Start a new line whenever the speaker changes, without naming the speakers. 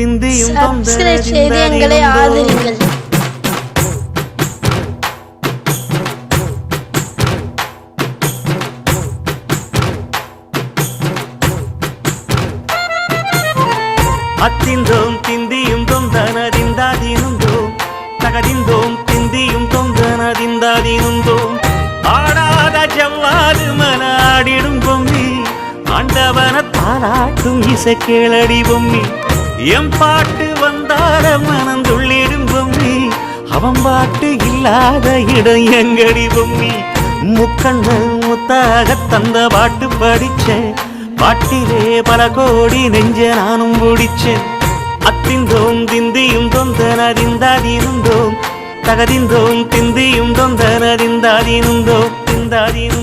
திந்தியும்
subscribe செய்து எங்களை ஆதரிங்கள்.
அத்திந்தோம் திந்தியும் தொந்தனதிந்தாதினுந்தோம் தகதிந்தோம் திந்தியும் தொந்தனதிந்தாதினுந்தோம் ஆடாத ஜவ்வாது மன ஆடிடும் பொம்மி. ஆண்டவன தாராட்டும் இசை கேளடி பொம்மி என் பாட்டு வந்தார மனந்துள்ளிடும் பொம்மி அவன் பாட்டு இல்லாத இடம் எங்கடி பொம்மி. முக்கண்ணல் முத்தாக தந்த பாட்டு படிச்சேன் பாட்டிலே பல கோடி நெஞ்ச நானும் பிடிச்சேன் அத்திந்தோம் திந்தியும் தொந்தனதிந்தாதிருந்தோம் தகதிந்தோம் திந்தியும் தொந்தனதிந்தாதிருந்தோம் திந்தாதிருந்தோம்.